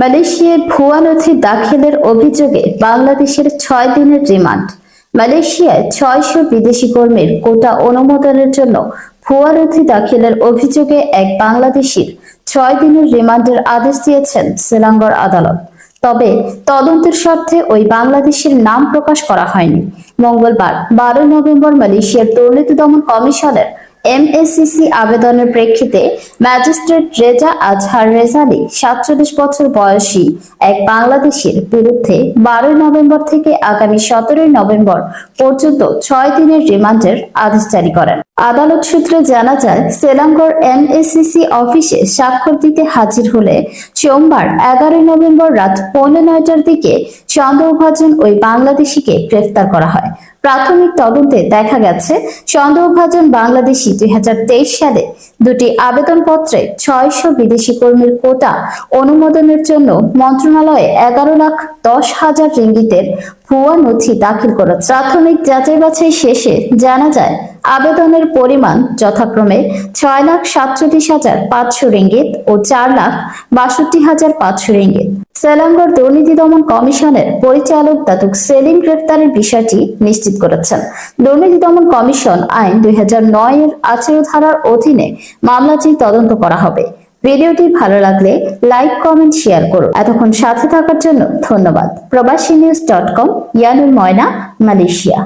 মালয়েশিয়ায় ভুয়া নথি দাখিলের অভিযোগে বাংলাদেশের ছয় দিনের রিমান্ড। মালয়েশিয়ায় ছয়শো বিদেশি কর্মীর কোটা অনুমোদনের জন্য ভুয়া নথি দাখিলের অভিযোগে এক বাংলাদেশির ছয় দিনের রিমান্ডের আদেশ দিয়েছেন সেলাঙ্গর আদালত। তবে তদন্তের স্বার্থে ওই বাংলাদেশের নাম প্রকাশ করা হয়নি। মঙ্গলবার বারোই নভেম্বর মালয়েশিয়ার দুর্নীতি দমন কমিশনের এমএসসিসি আবেদনের প্রেক্ষিতে ম্যাজিস্ট্রেট রেজা আজহার রেজালি সাতচল্লিশ বছর বয়সী এক বাংলাদেশের বিরুদ্ধে বারোই নভেম্বর থেকে আগামী সতেরোই নভেম্বর পর্যন্ত ছয় দিনের রিমান্ডের আদেশ জারি করেন। আদালত সূত্রে জানা যায়, সেলাঙ্গর এমএসসিসি অফিসে স্বাক্ষর দিতে হাজির হলে সোমবার এগারোই নভেম্বর রাত পৌনে নয়টার দিকে সন্দেহভাজন ওই বাংলাদেশিকে গ্রেফতার করা হয়। প্রাথমিক তদন্তে দেখা গেছে, সন্দেহভাজন বাংলাদেশি দুই হাজার তেইশ সালে দুটি আবেদনপত্রে ছয়শো বিদেশি কর্মীর কোটা অনুমোদনের জন্য মন্ত্রণালয়ে এগারো লাখ দশ হাজার রিঙ্গিতের ভুয়া নথি দাখিল করেছে প্রাথমিক যাচাই বাছাই শেষে জানা যায়, আবেদনের পরিমাণ যথাক্রমে ছয় লাখ সাতচল্লিশ হাজার পাঁচশো রিঙ্গিত ও চার লাখ বাষট্টি হাজার পাঁচশো রিঙ্গিত। সেলাঙ্গর দুর্নীতি দমন কমিশনের পরিচালক দাতুক সেলিম গ্রেফতারের বিষয়টি নিশ্চিত করেছেন। দুর্নীতি দমন কমিশন আইন দুই হাজার নয় এর আচেয় ধারার অধীনে মামলাটি তদন্ত করা হবে। ভিডিওটি ভালো লাগলে লাইক, কমেন্ট, শেয়ার করুন। এতক্ষণ সাথে থাকার জন্য ধন্যবাদ। প্রবাসী news dot com, Yanul Moyna, Malaysia.